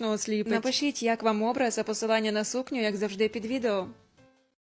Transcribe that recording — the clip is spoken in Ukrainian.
осліпить. Напишіть, як вам образ, а посилання на сукню, як завжди, під відео.